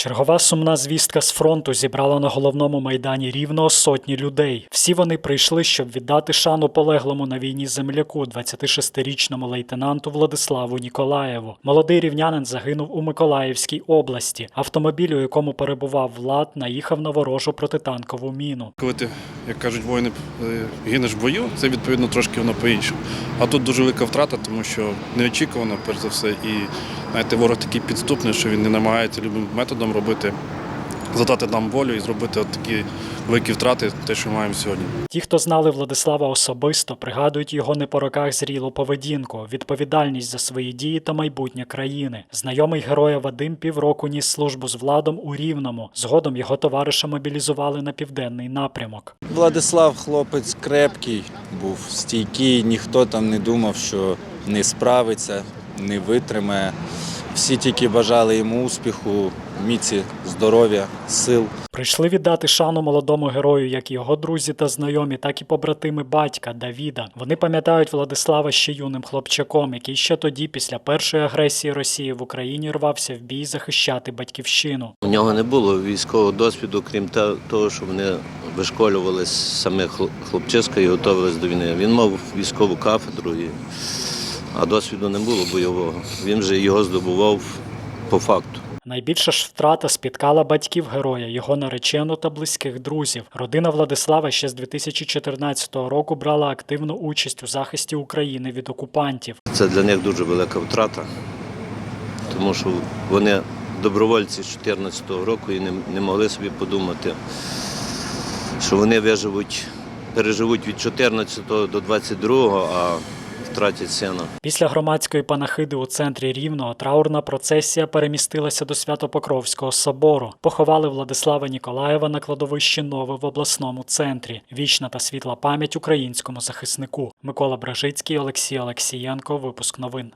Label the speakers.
Speaker 1: Чергова сумна звістка з фронту зібрала на головному майдані рівно сотні людей. Всі вони прийшли, щоб віддати шану полеглому на війні земляку, 26-річному лейтенанту Владиславу Ніколаєву. Молодий рівнянин загинув у Миколаївській області. Автомобіль, у якому перебував влад, наїхав на ворожу протитанкову міну.
Speaker 2: Коли ти, як кажуть воїни, е, гинеш в бою, це відповідно трошки воно по-іншому. А тут дуже велика втрата, тому що неочікувано, перш за все, і знаєте, ворог такий підступний, що він не намагається любим методом робити, задати нам волю і зробити от такі великі втрати, те, що маємо сьогодні.
Speaker 1: Ті, хто знали Владислава особисто, пригадують його не по роках зрілу поведінку, відповідальність за свої дії та майбутнє країни. Знайомий героя Вадим півроку ніс службу з владом у Рівному. Згодом його товариша мобілізували на південний напрямок.
Speaker 3: Владислав хлопець крепкий, був стійкий, ніхто там не думав, що не справиться, не витримає. Всі тільки бажали йому успіху, міці, здоров'я, сил.
Speaker 1: Прийшли віддати шану молодому герою, як його друзі та знайомі, так і побратими батька Давіда. Вони пам'ятають Владислава ще юним хлопчаком, який ще тоді, після першої агресії Росії в Україні, рвався в бій захищати батьківщину.
Speaker 4: У нього не було військового досвіду, крім того, що вони вишколювалися саме хл- хлопчиська і готувалися до війни. Він мав військову кафедру, і... а досвіду не було бойового. Він же його здобував по факту.
Speaker 1: Найбільша ж втрата спіткала батьків героя, його наречену та близьких друзів. Родина Владислава ще з 2014 року брала активну участь у захисті України від окупантів.
Speaker 4: Це для них дуже велика втрата, тому що вони добровольці з 2014 року і не, не могли собі подумати, що вони виживуть, переживуть від 14 до 22, а втратять сина.
Speaker 1: Після громадської панахиди у центрі Рівного траурна процесія перемістилася до Свято-Покровського собору. Поховали Владислава Ніколаєва на кладовищі Нове в обласному центрі. Вічна та світла пам'ять українському захиснику. Микола Бражицький, Олексій Олексієнко. Випуск новин.